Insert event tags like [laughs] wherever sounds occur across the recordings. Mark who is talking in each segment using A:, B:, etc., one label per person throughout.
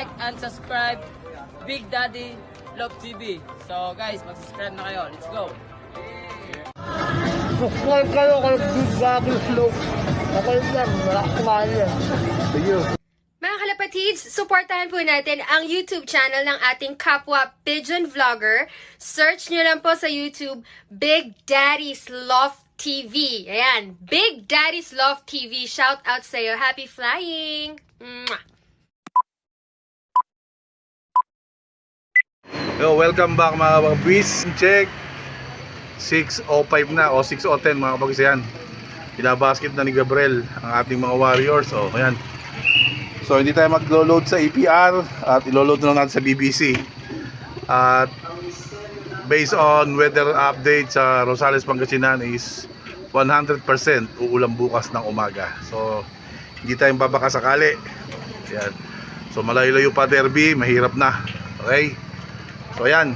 A: like and subscribe Big Daddy Love TV. So guys, mag-subscribe na kayo. Let's go.
B: Subscribe kayo kay Big Daddy Slope. Okay lang, wala kumain yan. Sige.
C: Mga kalapatids, supportahan po natin ang YouTube channel ng ating kapwa Pigeon Vlogger. Search nyo lang po sa YouTube, Big Daddy's Love TV. Ayan, Big Daddy's Love TV. Shout out sa'yo. Happy flying! Mwah!
D: Yo, welcome back mga kabagwis. Check. 6.05 na o 6.10 mga kabagwis yan. Binabasket na ni Gabriel ang ating mga warriors. O, ayan. So, hindi tayo maglo-load sa APR at ilo-load na lang natin sa BBC. At based on weather update sa Rosales, Pangasinan is 100% uulan bukas ng umaga. So, hindi tayo babaka sakali. Ayan. So, malayo-layo pa derby, mahirap na. Okay? So ayan.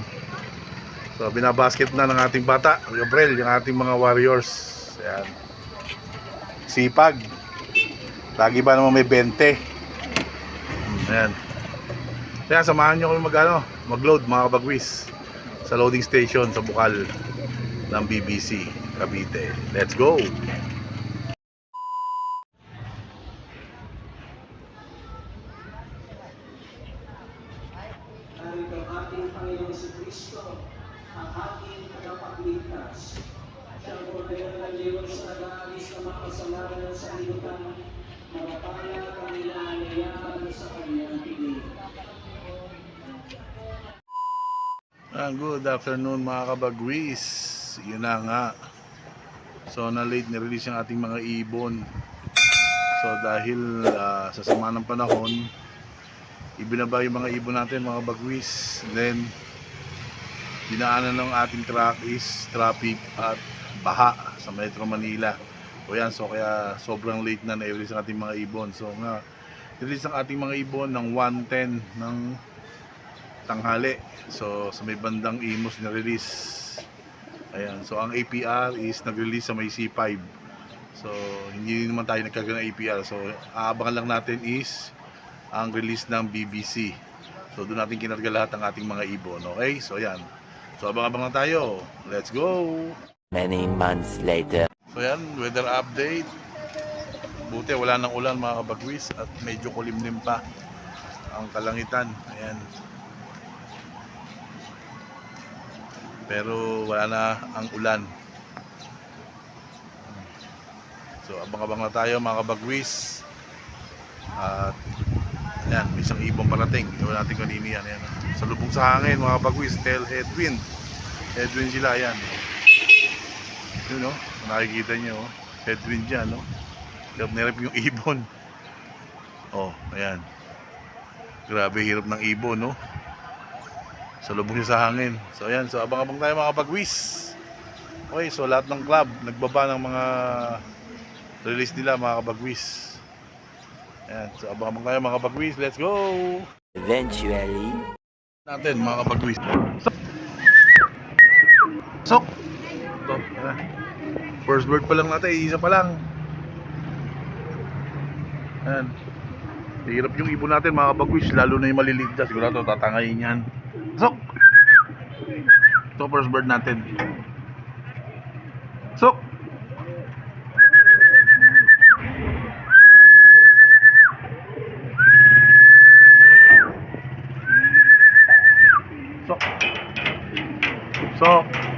D: So binabasket na ng ating bata, Gabriel, yung ating mga warriors. Ayan. Sipag. Lagi ba naman may 20? Ayan. Kaya samahan nyo kami mag, ano, mag-load mga kabagwis sa loading station sa Bukal ng BBC Cavite. Let's go!
E: Narito ang ating Panginoong si Kristo, ang ating tagapagligtas. Siya ang kordero ng Diyos na nag-aalis ng mga kasalanan ng sanlibutan, magpala kami na anayaan sa kanyang piling.
D: Ah, good afternoon mga kabagwis. Yun na nga. So na late ni-release yung ating mga ibon. So dahil ah, sa sama ng panahon, ibinaba yung mga ibon natin mga bagwis. Then dinaanan ng ating track is traffic at baha sa Metro Manila. O yan, so kaya sobrang late na na-release ang ating mga ibon. So nga, release ang ating mga ibon ng 110 ng tanghali. So sa may bandang Imus na release. Ayan, so ang APR is nag-release sa may C5. So hindi naman tayo nagkaroon ng APR. So aabangan lang natin is ang release ng BBC. So doon natin kinarga lahat ng ating mga ibon. Okay? So ayan. So abang-abang na tayo. Let's go!
F: Many months later.
D: So yan, weather update. Buti wala nang ulan mga kabagwis at medyo kulimlim pa ang kalangitan. Ayan. Pero wala na ang ulan. So abang-abang na tayo mga kabagwis. At yan, isang ibong parating. Iwan natin kanini yan. yan. Sa lubog sa hangin mga kabagwis, tail headwind. Headwind sila yan. Yun no, nakikita nyo, oh. headwind dyan, no? Hirap yung ibon. Oh, ayan. Grabe, hirap ng ibon, no? Sa lubog niya sa hangin. So, ayan. So, abang-abang tayo mga pagwis. Okay, so lahat ng club, nagbaba ng mga release nila, mga kabagwis. Ayan, so abang-abang tayo mga kabagwis. Let's go!
F: Eventually.
D: natin mga kapagwis. Sok! Ayan. First bird pa lang natin, isa pa lang. Ayan. Hirap yung ibon natin mga kapagwis, lalo na yung maliliit dyan. Sigurado tatangayin yan. Sok! Ito first bird natin. Sok! Sok! Sok!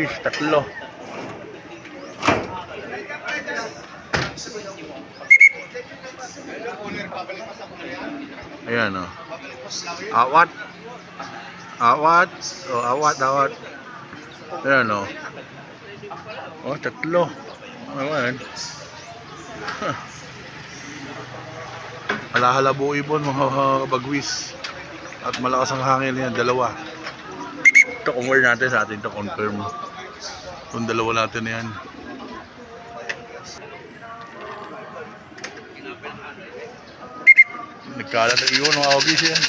D: Ito ogis, tatlo. Ayan o. Awat. Awat. O, awat, awat. Ayan o. Oh, tatlo. Ayan. Halahala buo ibon mga kabagwis. At malakas ang hangin yan, dalawa. Ito confirm natin sa atin to confirm. Itong dalawa natin na yan. Nagkalat na iwan ng awagis yan.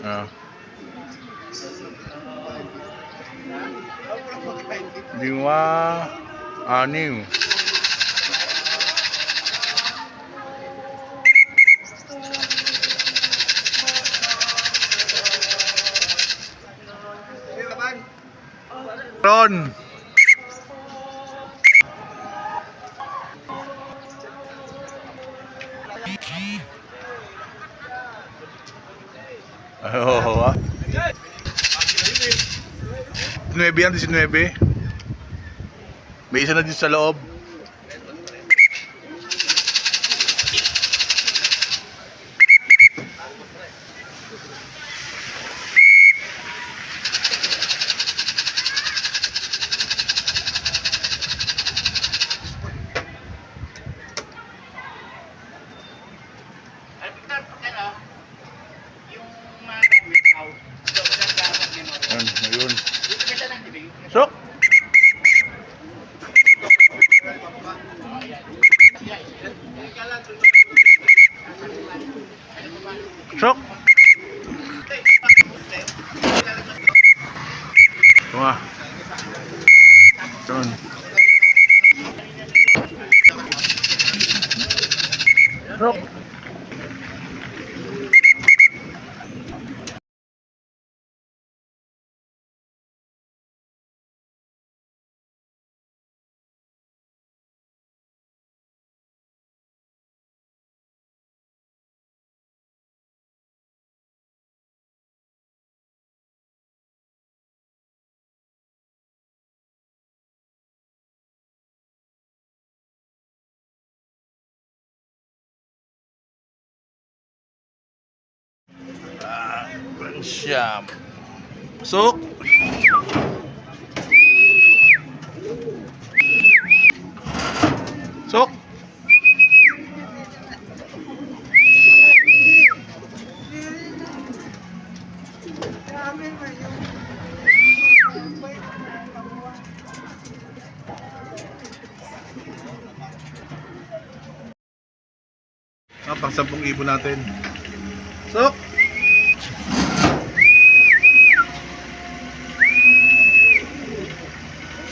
D: Ah. Lima, anim. Ron. Oo, ah. 19 yan, 19. May isa na dito sa loob. Sok! Sok! Nga. Yun. Sok! Ah, Siyam. Sok! Sok! Ah, pang 10,000 natin. Sok!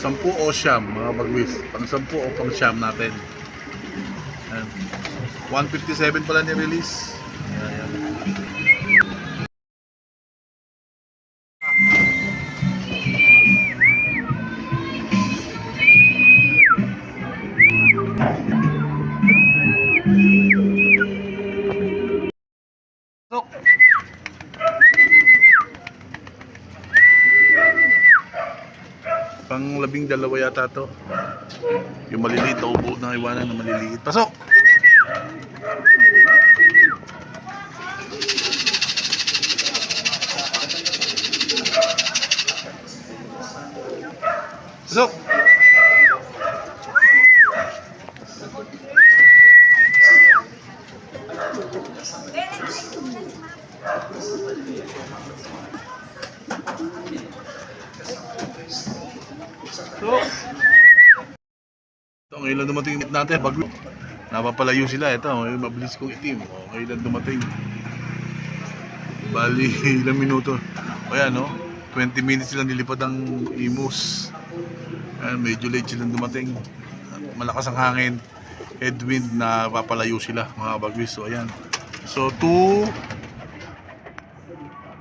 D: Sampu o siyam, mga bagwis. Pang sampu o pang siyam natin. Ayan. 157 pala ni release. Ayan, ayan. Pang labing dalawa yata to. Yung maliliit na ubo na iwanan na maliliit. Pasok! Pasok! Lang dumating yung natin. Bago. Napapalayo sila. Ito, ngayon mabilis kong itim. O, lang dumating. Bali, [laughs] ilang minuto. O yan, no? 20 minutes lang nilipad ang imus. Ayan, medyo late silang dumating. Malakas ang hangin. Headwind na papalayo sila, mga bagwis. So, ayan. So, 2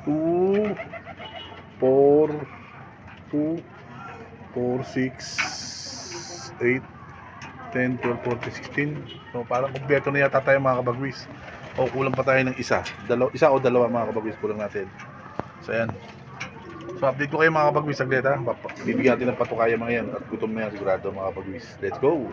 D: 2 4 2 4, 6, 8, 10, 12, 14, 16. So parang kumpleto na yata tayo mga kabagwis. O kulang pa tayo ng isa. Dalaw, isa o dalawa mga kabagwis kulang natin. So ayan. So update ko kayo mga kabagwis saglit ha. Bibigyan natin ng patukaya mga yan. At gutom na yan sigurado mga kabagwis. Let's go!